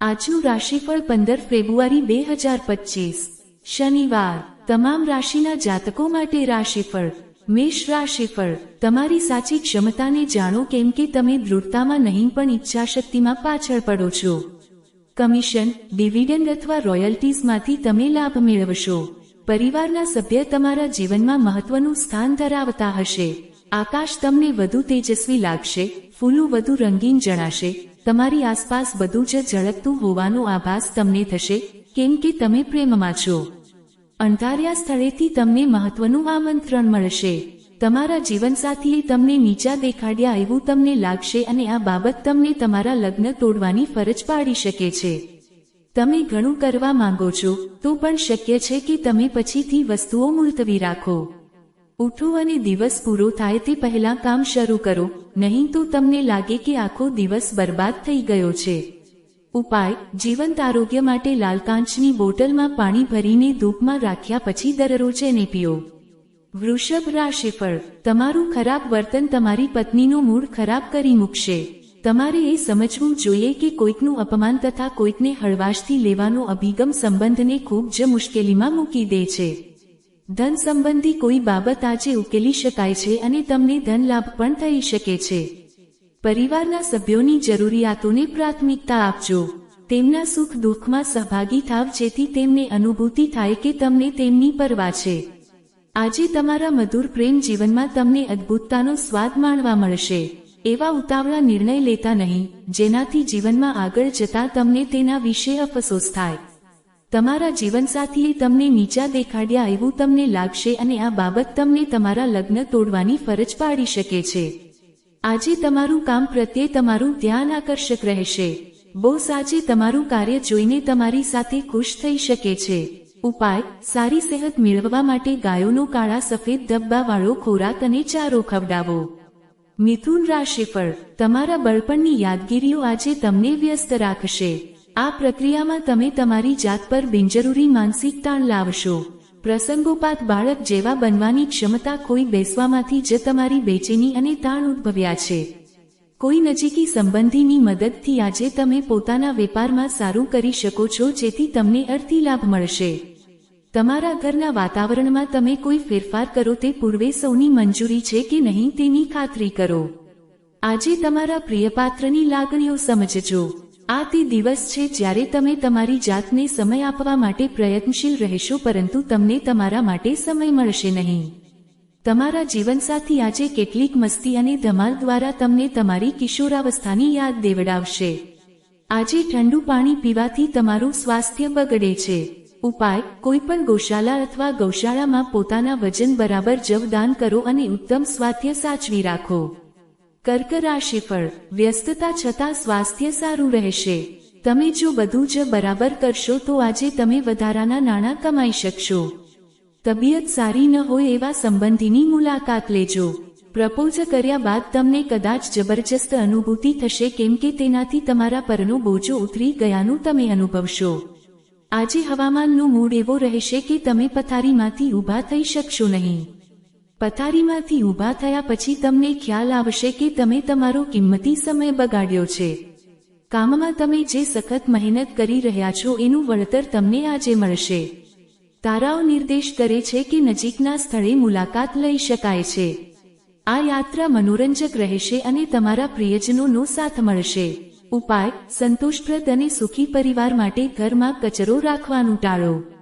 આજનું રાશિફળ પંદર ફેબ્રુઆરી બે હજાર પચીસ. શનિવાર. તમામ રાશિના જાતકો માટે રાશિફળ. મેષ રાશિફળ. તમારી સાચી ક્ષમતાને જાણો કેમ કે તમે દૃઢતામાં નહીં પણ ઈચ્છાશક્તિમાં પાછળ પડો છો. કમિશન, ડિવિડન્ડ અથવા રોયલ્ટીઝમાંથી તમે લાભ મેળવશો. પરિવારના સભ્ય તમારા જીવનમાં મહત્વનું સ્થાન ધરાવતા હશે. આકાશ તમને વધુ તેજસ્વી લાગશે, ફૂલો વધુ રંગીન જણાશે તમારી આસપાસ બધું જ ઝળકતું હોવાનો આભાસ તમને થશે, કેમ કે તમે પ્રેમમાં છો. અંધાર્યા સ્થળેથી તમને મહત્વનું આમંત્રણ મળશે. તમારા જીવનસાથીએ તમને નીચા દેખાડ્યા એવું તમને લાગશે અને આ બાબત તમને તમારા લગ્ન તોડવાની ફરજ પાડી શકે છે. તમે ઘણું કરવા માંગો છો, તો પણ શક્ય છે કે તમે પછીથી વસ્તુઓ મુલતવી રાખો. ઉઠો અને દિવસ પૂરો થાય તે પહેલા કામ શરૂ કરો. નહીં તો તમને લાગે કે આખો દિવસ બરબાદ થઈ ગયો છે. ઉપાય, જીવંત આરોગ્ય માટે લાલ કાંચની બોટલમાં પાણી ભરીને ધૂપમાં રાખ્યા પછી દરરોજ એને પીઓ વૃષભ રાશિફળ તમારું ખરાબ વર્તન તમારી પત્નીનું મૂડ ખરાબ કરી મૂકશે. તમારે એ સમજવું જોઈએ કે કોઈકનું અપમાન તથા કોઈકને હળવાશથી લેવાનો અભિગમ સંબંધને ખૂબ જ મુશ્કેલીમાં મૂકી દે છે. ધન સંબંધી કોઈ બાબત આજે ઉકેલી શકાય છે અને તમને ધન લાભ પણ થઈ શકે છે. પરિવારના સભ્યોની જરૂરિયાતોને પ્રાથમિકતા આપજો. તેમના સુખ દુઃખમાં સહભાગી થાવ જેથી તેમને અનુભૂતિ થાય કે તમને તેમની પરવા છે. આજે તમારા મધુર પ્રેમ જીવનમાં તમને અદ્ભુતતાનો સ્વાદ માણવા મળશે. એવા ઉતાવળા નિર્ણય લેતા નહીં, જેનાથી જીવનમાં આગળ જતા તમને તેના વિશે અફસોસ થાય. તમારા જીવનસાથીએ તમને નીચા દેખાડ્યા એવું તમને લાગશે અને આ બાબત તમને તમારા લગ્ન તોડવાની ફરજ પાડી શકે છે. આજે તમારું કામ પ્રત્યે તમારું ધ્યાન આકર્ષક રહેશે. બોસ આજે તમારું કાર્ય જોઈને તમારી સાથે ખુશ થઈ શકે છે. ઉપાય, સારી સેહત મેળવવા માટે ગાયોનો કાળા સફેદ ડબ્બાવાળો ખોરાક અને ચારો ખવડાવો. મિથુન રાશિફળ તમારા બળપણની યાદગીરીઓ આજે તમને વ્યસ્ત રાખશે. આ પ્રક્રિયામાં તમે તમારી જાત પર બિનજરૂરી માનસિક તાણ લાવશો. પ્રસંગોપાત બાળક જેવા બનવાની ક્ષમતા કોઈ બેસવામાંથી જ તમારી બેચેની અને તાણ ઉદ્ભવ્યા છે. કોઈ નજીકી સંબંધીની મદદથી આજે તમે પોતાના વેપારમાં સારું કરી શકો છો જેથી તમને અર્થી લાભ મળશે. તમારા ઘરના વાતાવરણમાં તમે કોઈ ફેરફાર કરો તે પૂર્વે સૌની મંજૂરી છે કે નહીં તેની ખાતરી કરો. આજે તમારા પ્રિયપાત્રની લાગણીઓ સમજજો. આ તે દિવસ છે જ્યારે તમે તમારી જાતને સમય આપવા માટે પ્રયત્નશીલ રહેશો, પરંતુ તમને તમારા માટે સમય મળશે નહીં. તમારા જીવનસાથી આજે કેટલીક મસ્તી અને ધમાલ દ્વારા તમને તમારી કિશોરાવસ્થાની યાદ દેવડાવશે. આજે ઠંડુ પાણી પીવાથી તમારું સ્વાસ્થ્ય બગડે છે. ઉપાય, કોઈપણ ગૌશાળા અથવા ગૌશાળામાં પોતાના વજન બરાબર જવદાન કરો અને ઉત્તમ સ્વાસ્થ્ય સાચવી રાખો. કર્ક રાશિફળ વ્યસ્તતા છતાં સ્વાસ્થ્ય સારું રહેશે. તમે જો બધું જ બરાબર કરશો તો આજે તમે વધારાના નાણાં કમાઈ શકશો. તબિયત સારી ન હોય એવા સંબંધીની મુલાકાત લેજો. પ્રપોઝ કર્યા બાદ તમને કદાચ જબરજસ્ત અનુભૂતિ થશે કેમ કે તેનાથી તમારા પરનો બોજો ઉતરી ગયાનું તમે અનુભવશો. આજે હવામાનનું મૂડ એવો રહેશે કે તમે પથારીમાંથી ઊભા થઈ શકશો નહીં. પથારીમાંથી ઊભા થયા પછી તમને ખ્યાલ આવશે કે તમે તમારો કિંમતી સમય બગાડ્યો છે. કામમાં તમે જે સખત મહેનત કરી રહ્યા છો એનું વળતર તમને આજે મળશે. તારાઓ નિર્દેશ કરે છે કે નજીકના સ્થળે મુલાકાત લઈ શકાય છે. આ યાત્રા મનોરંજક રહેશે અને તમારા પ્રિયજનોનો સાથ મળશે. ઉપાય સંતોષપ્રદ અને સુખી પરિવાર માટે ઘરમાં કચરો રાખવાનું ટાળો.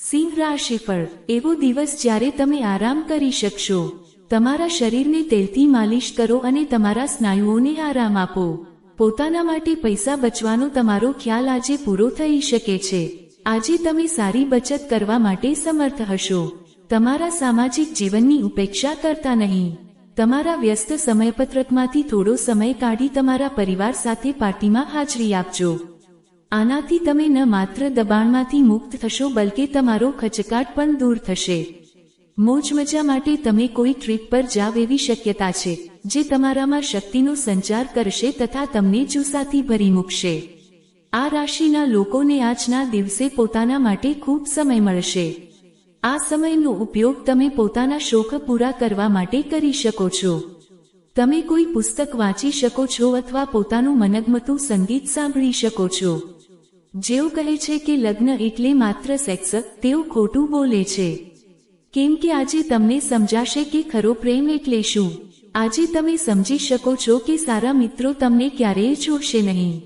સિંહ રાશિફળ એવો દિવસ જ્યારે તમે આરામ કરી શકશો. તમારા શરીરને તેલથી માલિશ કરો અને તમારા સ્નાયુઓને આરામ આપો. પોતાના માટે પૈસા બચવાનો તમારો ખ્યાલ આજે પૂરો થઈ શકે છે. આજે તમે સારી બચત કરવા માટે સમર્થ હશો. તમારા સામાજિક જીવનની ઉપેક્ષા કરતા નહીં. તમારા વ્યસ્ત સમયપત્રકમાંથી થોડો સમય કાઢી તમારા પરિવાર સાથે પાર્ટીમાં હાજરી આપજો. આનાથી તમે ન માત્ર દબાણમાંથી મુક્ત થશો, બલકે તમારો ખચકાટ પણ દૂર થશે. મોજ મજા માટે તમે કોઈ ટ્રીપ પર જાવ એવી શક્યતા છે, જે તમારામાં શક્તિનો સંચાર કરશે તથા તમને જુસાથી ભરી મૂકશે. આ રાશિના લોકોને આજના દિવસે પોતાના માટે ખૂબ સમય મળશે. આ સમયનો ઉપયોગ તમે પોતાના શોખ પૂરા કરવા માટે કરી શકો છો. તમે કોઈ પુસ્તક વાંચી શકો છો અથવા પોતાનું મનગમતું સંગીત સાંભળી શકો છો. જેઓ કહે છે કે લગ્ન એટલે માત્ર સેક્સ તેઓ ખોટું બોલે છે. કેમ કે આજે તમને સમજાશે કે ખરો પ્રેમ એટલે શું? આજે તમે સમજી શકો છો કે સારા મિત્રો તમને ક્યારેય છોડશે નહીં.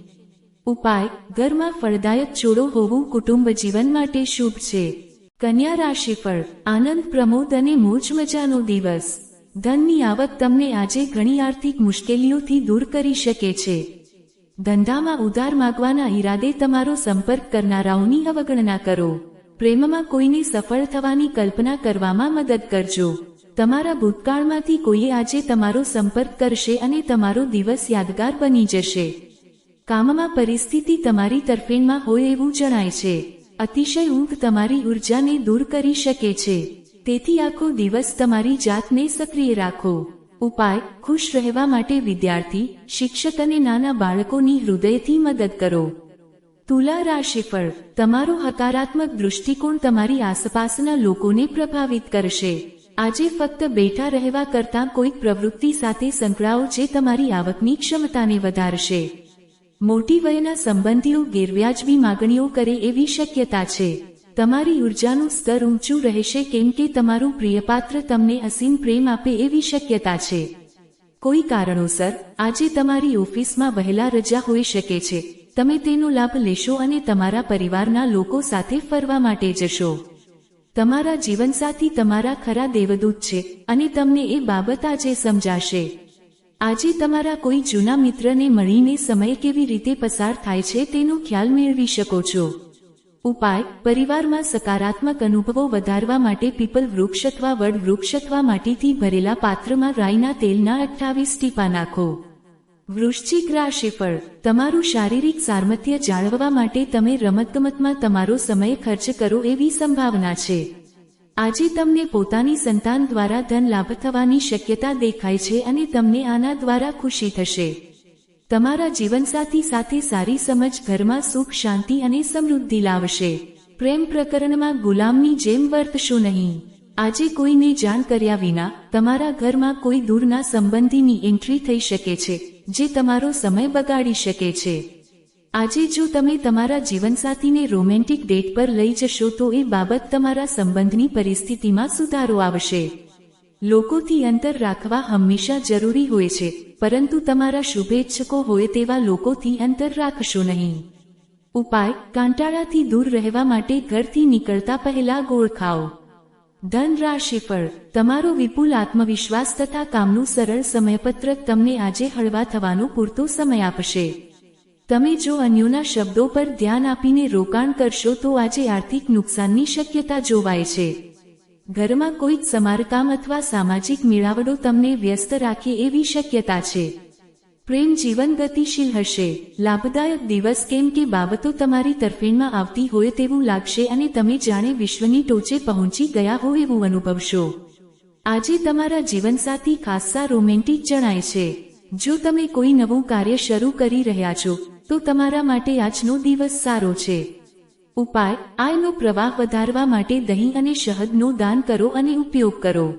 ઉપાય, ઘરમાં ફળદાયક છોડો હોવું કુટુંબ જીવન માટે શુભ છે. કન્યા રાશિફળ, આનંદ પ્રમોદ અને મોજ મજાનો દિવસ. ધનની આવક તમને આજે ઘણી આર્થિક મુશ્કેલીઓથી દૂર કરી શકે છે. ધંધામાં ઉધાર માગવાના ઈરાદે તમારો સંપર્ક કરનારાઓની અવગણના કરો. પ્રેમમાં કોઈને સફળ થવાની કલ્પના કરવામાં મદદ કરજો. તમારા ભૂતકાળમાંથી કોઈએ આજે તમારો સંપર્ક કરશે અને તમારો દિવસ યાદગાર બની જશે. કામમાં પરિસ્થિતિ તમારી તરફેણમાં હોય એવું જણાય છે. અતિશય ઊંઘ તમારી ઉર્જાને દૂર કરી શકે છે. તેથી આખો દિવસ તમારી જાતને સક્રિય રાખો. ઉપાય, ખુશ રહેવા માટે વિદ્યાર્થી, શિક્ષક અને નાના બાળકોની હૃદયથી મદદ કરો. તુલા રાશિફળ તમારો હકારાત્મક દૃષ્ટિકોણ તમારી આસપાસના લોકોને પ્રભાવિત કરશે. આજે ફક્ત બેઠા રહેવા કરતાં કોઈક પ્રવૃત્તિ સાથે સંકળાઓ જે તમારી આવકની ક્ષમતાને વધારશે. મોટી વયના સંબંધીઓ ગેરવ્યાજબી માગણીઓ કરે એવી શક્યતા છે. તમારી ઉર્જાનું સ્તર ઊંચું રહેશે કેમ કે તમારું પ્રિયપાત્ર તમને અસીમ પ્રેમ આપે એવી શક્યતા છે. કોઈ કારણોસર, આજે તમારી ઓફિસમાં વહેલા રજા હોઈ શકે છે. તમે તેનો લાભ લેશો અને તમારા પરિવારના લોકો સાથે ફરવા માટે જશો. તમારા જીવનસાથી તમારા ખરા દેવદૂત છે અને તમને એ બાબત આજે સમજાશે. આજે તમારા કોઈ જૂના મિત્રને મળીને સમય કેવી રીતે પસાર થાય છે તેનો ખ્યાલ મેળવી શકો છો. ઉપાય, પરિવારમાં સકારાત્મક અનુભવો વધારવા માટે પીપલ વૃક્ષ અથવા વડ વૃક્ષ અથવા માટીથી ભરેલા પાત્રમાં રાઈના તેલના અઠ્ઠાવીસ ટીપા નાખો. વૃશ્ચિક રાશિફળ તમારું શારીરિક સામર્થ્ય જાળવવા માટે તમે રમતગમતમાં તમારો સમય ખર્ચ કરો એવી સંભાવના છે. આજે તમને પોતાની સંતાન દ્વારા ધન લાભ થવાની શક્યતા દેખાય છે અને તમને આના દ્વારા ખુશી થશે. તમારા જીવનસાથી સાથે સારી સમજ, ઘરમાં સુખ, શાંતિ અને સમૃદ્ધિ લાવશે. પ્રેમ પ્રકરણમાં ગુલામની જેમ વર્તશો નહીં. આજે કોઈને જાણ કર્યા વિના તમારા ઘરમાં કોઈ દૂરના સંબંધીની એન્ટ્રી થઈ શકે છે, જે તમારો સમય બગાડી શકે છે. આજે જો તમે તમારા જીવનસાથીને રોમેન્ટિક ડેટ પર લઈ જશો તો એ બાબત તમારા સંબંધની પરિસ્થિતિમાં સુધારો આવશે. લોકોથી અંતર રાખવા હંમેશા જરૂરી હોય છે, પરંતુ તમારા શુભેચ્છકો હોય તેવા લોકોથી અંતર રાખશો નહીં. ઉપાય, કાંટાળાથી દૂર રહેવા માટે ઘરથી નીકળતા પહેલા ગોળ ખાઓ. ધન રાશિફળ તમારો વિપુલ આત્મવિશ્વાસ તથા કામનું સરળ સમયપત્રક તમને આજે હળવા થવાનો પૂરતો સમય આપશે. તમે જો અન્યોના શબ્દો પર ધ્યાન આપીને રોકાણ કરશો તો આજે આર્થિક નુકસાનની શક્યતા જોવાય છે. ઘરમાં કોઈ જ સમારકામ અથવા સામાજિક મેળાવડો તમને વ્યસ્ત રાખે એવી શક્યતા છે. પ્રેમ જીવન ગતિશીલ હશે. લાભદાયક દિવસ કેમ કે બાબતો તમારી તરફેણમાં આવતી હોય તેવું લાગશે અને તમે જાણે વિશ્વની ટોચે પહોંચી ગયા હો એવું અનુભવશો. આજે તમારા જીવનસાથી ખાસ્સા રોમેન્ટિક જણાય છે. જો તમે કોઈ નવું કાર્ય શરૂ કરી રહ્યા છો, તો તમારા માટે આજનો દિવસ સારો છે. ઉપાય, આયનો પ્રવાહ વધારવા માટે દહીં અને શહદનો દાન કરો અને ઉપયોગ કરો.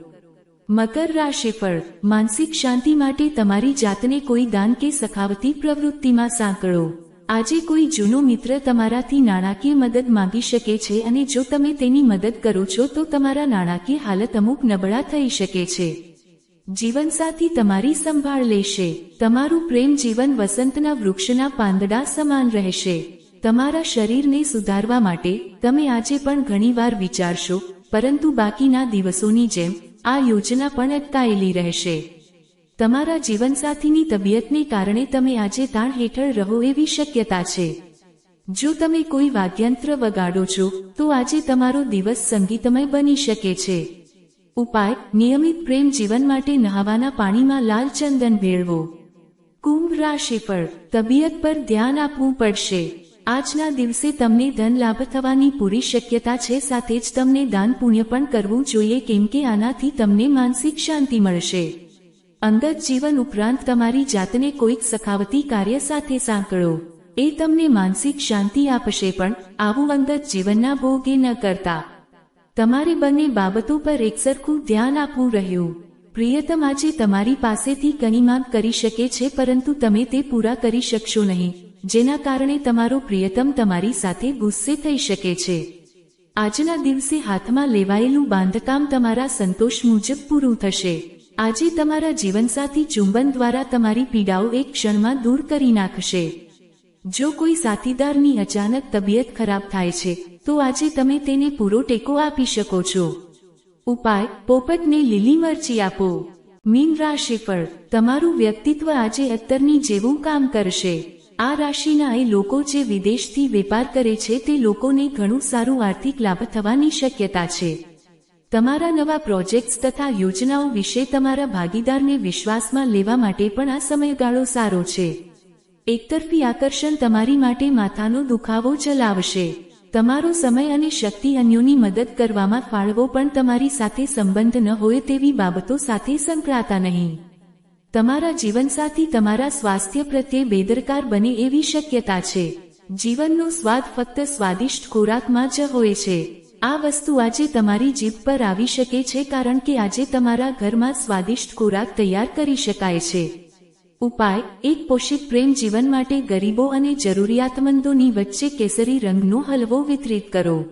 મકર રાશિફળ માનસિક શાંતિ માટે તમારી જાતને કોઈ દાન કે સખાવતી પ્રવૃત્તિમાં સાંકળો. આજે કોઈ જૂનો મિત્ર તમારાથી નાણાકીય મદદ માંગી શકે છે અને જો તમે તેની મદદ કરો છો તો તમારા નાણાકીય હાલત અમુક નબળા થઈ શકે છે. જીવનસાથી તમારી સંભાળ લેશે. તમારું પ્રેમ જીવન વસંતના વૃક્ષના પાંદડા સમાન રહેશે. તમારા શરીરને સુધારવા માટે તમે આજે પણ ઘણીવાર વિચારશો, પરંતુ બાકીના દિવસોની જેમ આ યોજના પણ અટકાયેલી રહેશે. તમારા જીવનસાથીની તબિયતને કારણે તમે આજે તાણ હેઠળ રહો એવી શક્યતા છે. જો તમે કોઈ વાદ્યંત્ર વગાડો છો, તો આજે તમારો દિવસ સંગીતમય બની શકે છે. ઉપાય, નિયમિત પ્રેમ જીવન માટે નહાવાના પાણીમાં લાલ ચંદન ભેળવો. કુંભ રાશિ પર તબિયત પર ધ્યાન આપવું પડશે. આજના દિવસે તમને ધન લાભ થવાની પૂરી શક્યતા છે, સાથે જ તમને દાન પુણ્ય પણ કરવું જોઈએ, કેમ કે આનાથી તમને માનસિક શાંતિ મળશે. અંગત જીવન ઉપરાંત તમારી જાતને કોઈક સખાવતી કાર્ય સાથે સાંકળો. એ તમને માનસિક શાંતિ આપશે, પણ આવું અંગત જીવનના ભોગે ન કરતા. તમારે બંને બાબતો પર એકસરખું ધ્યાન આપવું રહ્યું. પ્રિયતમ આજે તમારી પાસેથી માંગ કરી શકે છે, પરંતુ તમે તે પૂરા કરી શકશો નહીં. જેના કારણે તમારો પ્રિયતમ તમારી સાથે ગુસ્સે થઈ શકે છે. આજના દિવસે હાથમાં લેવાયેલું બાંધકામ તમારા સંતોષ મુજબ પૂરું થશે. આજે તમારા જીવનસાથી ચુંબન દ્વારા તમારી પીડાઓ એક ક્ષણમાં દૂર કરી નાખશે. જો કોઈ સાથીદારની અચાનક તબિયત ખરાબ થાય છે, તો આજે તમે તેને પૂરો ટેકો આપી શકો છો. ઉપાય, પોપટને લીલી મરચી આપો. મીન રાશિફળ તમારું વ્યક્તિત્વ આજે અત્તરની જેવું કામ કરશે. આ રાશિના એ લોકો જે વિદેશથી વેપાર કરે છે તે લોકોને ઘણું સારું આર્થિક લાભ થવાની શક્યતા છે. તમારા નવા પ્રોજેક્ટ્સ તથા યોજનાઓ વિશે તમારા ભાગીદારને વિશ્વાસમાં લેવા માટે પણ આ સમયગાળો સારો છે. એકતરફી આકર્ષણ તમારી માટે માથાનો દુખાવો ચલાવશે. તમારો સમય અને શક્તિ અન્યોની મદદ કરવામાં ફાળવો પણ તમારી સાથે સંબંધ ન હોય તેવી બાબતો સાથે સંકળાતા નહીં. તમારા જીવનસાથી તમારા સ્વાસ્થ્ય પ્રત્યે બેદરકાર બને એવી શક્યતા છે. જીવનનો સ્વાદ ફક્ત સ્વાદિષ્ટ ખોરાકમાં જ હોય છે. આ વસ્તુ આજે તમારી જીભ પર આવી શકે છે કારણ કે આજે તમારા ઘરમાં સ્વાદિષ્ટ ખોરાક તૈયાર કરી શકાય છે. ઉપાય, એક પોષિત પ્રેમ જીવન માટે ગરીબો અને જરૂરિયાતમંદોની વચ્ચે કેસરી રંગનો હલવો વિતરિત કરો.